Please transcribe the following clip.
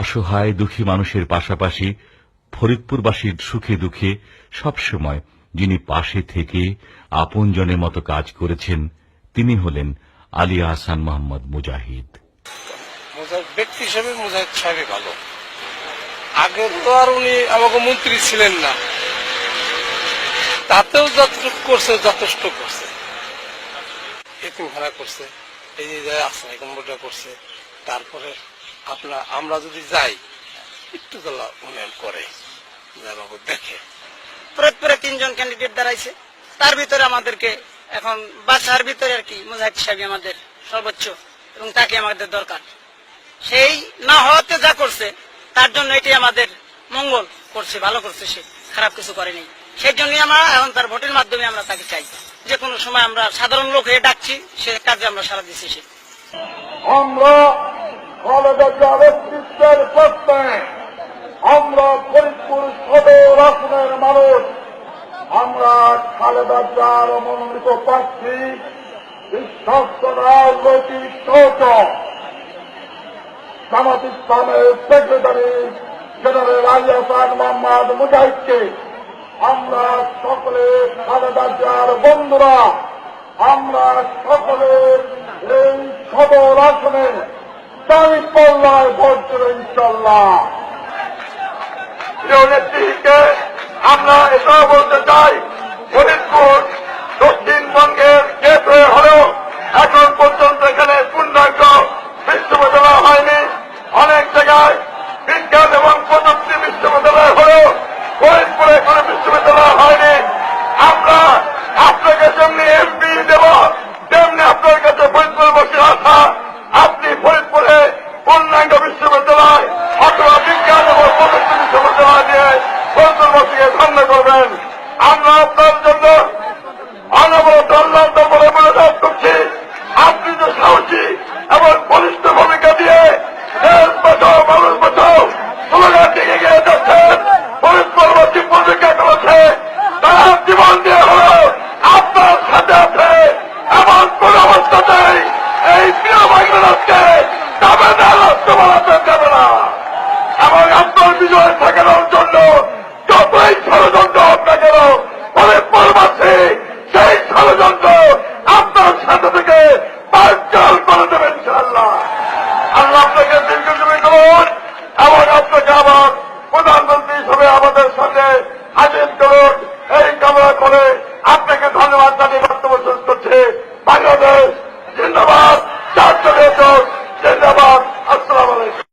অসহায়, দুঃখী মানুষের পাশাপাশি ফরিদপুরবাসীর সুখে দুঃখে সবসময় যিনি পাশে থেকে আপনজনের মতো কাজ করেছেন, তিনি হলেন আলী আহসান মোহাম্মদ মুজাহিদ। ব্যক্তি হিসেবে মুজাহিদ সাহেবই ভালো। আগে তো আর উনি আমাকে মন্ত্রী ছিলেন না। তাতেও যতটুকু করছে, যথেষ্ট করছে। এতিমখানা করছে, এই যে আশ্রয় করছে, তারপরে আপনার, আমরা যদি যাই, একটু তোলা উন্নয়ন করে দেখে। ফরিদপুরে তিনজন ক্যান্ডিডেট দাঁড়াইছে। তার ভিতরে আমাদেরকে এখন বাসার ভিতরে আর কি মুজাহিদ সাহেব আমাদের সর্বোচ্চ এবং তাকে আমাদের দরকার। সেই না হওয়াতে যা করছে, তার জন্য এটি আমাদের মঙ্গল করছে, ভালো করছে সে, খারাপ কিছু করেনি। সেই জন্যই আমরা এখন তার ভোটের মাধ্যমে আমরা তাকে চাই। যে কোনো সময় আমরা সাধারণ লোক হয়ে ডাকছি, সে কাজে আমরা সারা দিচ্ছি সে। আমরা খালেদা জিয়ার নেতৃত্বের প্রশ্নে আমরা ফরিদপুর সদর আসনের মানুষ। আমরা খালেদা জিয়ার মনোনীত প্রার্থী, বিশ্বস্ত রাজনৈতিক সহযোগ জামাত ইসলামের সেক্রেটারি জেনারেল আলী হাসান মোহাম্মদ মুজাহিদকে আমরা সকলে খালেদা জিয়ার বন্ধুরা, আমরা সকলে এই সদর আসনে দাবি পল্লায় ভোট দেব ইনশাল্লাহ নেত্রীকে আমরা এটাও বলতে চাই ফরিদপুরবাসীকে সামনে করবেন। আমরা আপনার জন্য আপনাকে দীর্ঘজীবী করুন এবং আপনাকে আবার প্রধানমন্ত্রী হিসেবে আমাদের সাথে হাজির করুন। এই কামনা করে আপনাকে ধন্যবাদ জানিয়ে বক্তব্য শেষ করছে। বাংলাদেশ ধন্যবাদ